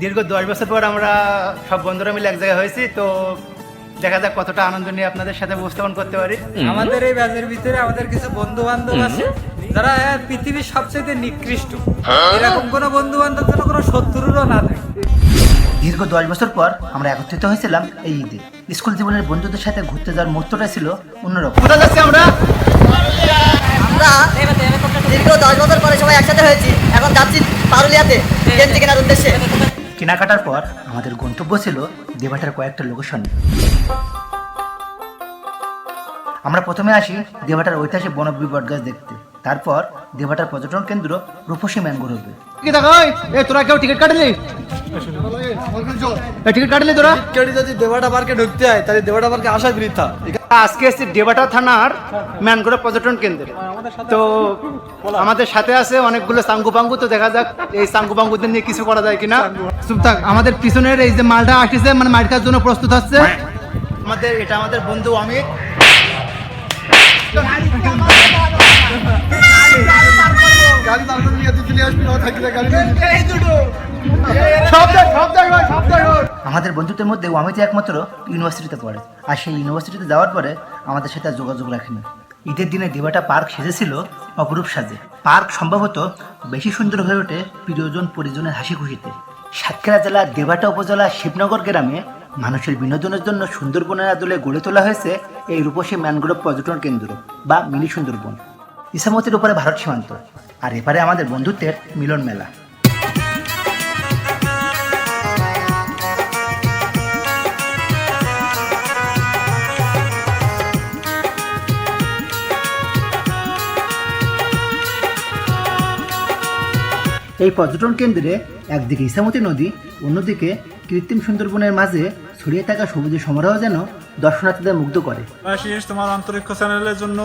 দীর্ঘ দশ বছর পর আমরা সব বন্ধুরা মিলে এক জায়গায় হয়েছি তো দেখা যাক কতটা আনন্দ নিয়ে আপনাদের সাথে উপস্থাপন করতে পারি। আমাদের এই ব্যাচের ভিতরে আমাদের কিছু বন্ধু বান্ধব আছে যারা পৃথিবীর সবচেয়ে নিকৃষ্ট। এরকম কোনো বন্ধু বান্ধব যেন কোনো শত্রুরও না থাকে। দীর্ঘ দশ বছর পর আমরা একত্রিত হয়েছিলাম এই ঈদে। স্কুল জীবনের বন্ধুদের সাথে ঘুরতে যাওয়ার মুহূর্তটা ছিল অন্যরকম। কোথায় যাচ্ছি আমরা? আমরা দীর্ঘ দশ বছর পরে সবাই একসাথে হয়েছি। এখন যাচ্ছি পারুলিয়াতে গেঞ্জি কেনার উদ্দেশ্যে। কেনাকাটার পর আমাদের গন্তব্য ছিল দেবাটার কয়েকটা লোকেশন। আমরা প্রথমে আসি দেবাটার ঐতিহাসিক বনবিবট গাছ দেখতে। তারপর দেবাটার পর্যটন কেন্দ্র রূপসী ম্যানগ্রোভে কি এ তোরা কেউ টিকিট কাটলি? টিকিট কাটলি তোরা? কেউ যদি দেবাটা পার্কে ঢুকতে হয় তাহলে দেবাটা পার্কে আসা বৃথা। আজকে এসেছি ডেবাটা থানার ম্যানগোড়া পর্যটন কেন্দ্রে। তো আমাদের সাথে আছে অনেকগুলো সাঙ্গু পাঙ্গু তো দেখা যাক এই সাঙ্গু পাঙ্গুদের নিয়ে কিছু করা যায় কিনা। চুপ আমাদের পিছনের এই যে মালটা আসতেছে মানে মাল খাওয়ার জন্য প্রস্তুত হচ্ছে। আমাদের এটা আমাদের বন্ধু অমিত গাড়ি তার নিয়ে চলে আসবি থাকলে গাড়ি আমাদের বন্ধুত্বের মধ্যে অমিত একমাত্র ইউনিভার্সিটিতে পড়ে। আর সেই ইউনিভার্সিটিতে যাওয়ার পরে আমাদের সাথে যোগাযোগ রাখেনি ঈদের দিনে দেবাটা পার্ক সেজেছিল অপরূপ সাজে। পার্ক সম্ভবত বেশি সুন্দর হয়ে ওঠে প্রিয়জন পরিজনের হাসি খুশিতে সাতক্ষীরা জেলার দেবাটা উপজেলা শিবনগর গ্রামে মানুষের বিনোদনের জন্য সুন্দরবনের আদলে গড়ে তোলা হয়েছে এই রূপসী ম্যানগ্রোভ পর্যটন কেন্দ্র বা মিনি সুন্দরবন। ইসামতির উপরে ভারত সীমান্ত, আর এপারে আমাদের বন্ধুত্বের মিলন মেলা। এই পর্যটন কেন্দ্রে একদিকে ইসামতি নদী, অন্যদিকে কৃত্রিম সুন্দরবনের মাঝে ছড়িয়ে থাকা সবুজের সমারোহ যেন দর্শনার্থীদের মুগ্ধ করে। আশিস তোমার আন্তরিক চ্যানেলের জন্য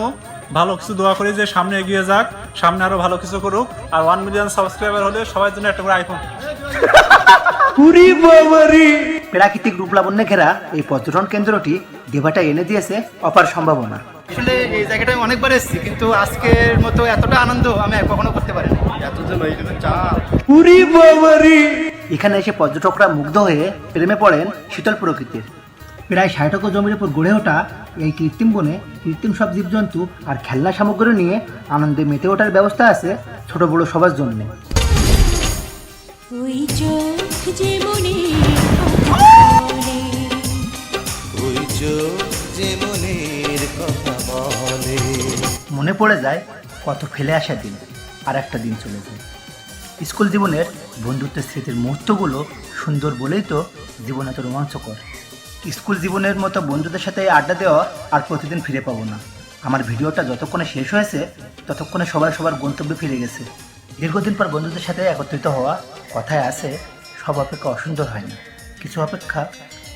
ভালো কিছু দোয়া করি যে সামনে এগিয়ে যাক সামনে আরও ভালো কিছু করুক। আর ওয়ান মিলিয়ন সাবস্ক্রাইবার হলে সবার জন্য একটা করে আইফোন প্রাকৃতিক রূপলাবণ্যে ঘেরা এই পর্যটন কেন্দ্রটি দেবাটা এনে দিয়েছে অপার সম্ভাবনা। আসলে এই জায়গাটায় অনেকবার এসেছি কিন্তু আজকের মতো এতটা আনন্দ আমি কখনো করতে পারিনি। এখানে এসে পর্যটকরা মুগ্ধ হয়ে প্রেমে পড়েন শীতল প্রকৃতির। প্রায় ষাট একর জমির উপর গড়ে ওঠা এই কৃত্রিম বনে কৃত্রিম সব জীবজন্তু আর খেলনা সামগ্রী নিয়ে আনন্দে মেতে ওঠার ব্যবস্থা আছে ছোট বড় সবার জন্যে। ওই চোখ যে মনে ওই চোখ যে মনের মনে পড়ে যায় কত ফেলে আসা দিন, আর একটা দিন চলে যায়। স্কুল জীবনের বন্ধুত্বের স্মৃতির মুহূর্তগুলো সুন্দর বলেই তো জীবন এত রোমাঞ্চকর। স্কুল জীবনের মতো বন্ধুদের সাথে আড্ডা দেওয়া আর প্রতিদিন ফিরে পাবো না। আমার ভিডিওটা যতক্ষণে শেষ হয়েছে, ততক্ষণে সবাই সবার গন্তব্যে ফিরে গেছে। দীর্ঘদিন পর বন্ধুদের সাথে একত্রিত হওয়া কথায় আছে, সব অপেক্ষা অসুন্দর হয় না। কিছু অপেক্ষা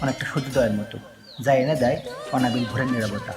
অনেকটা সূর্যোদয়ের মতো, যা এনে দেয় অনাবিল ভোরের নিরাপত্তা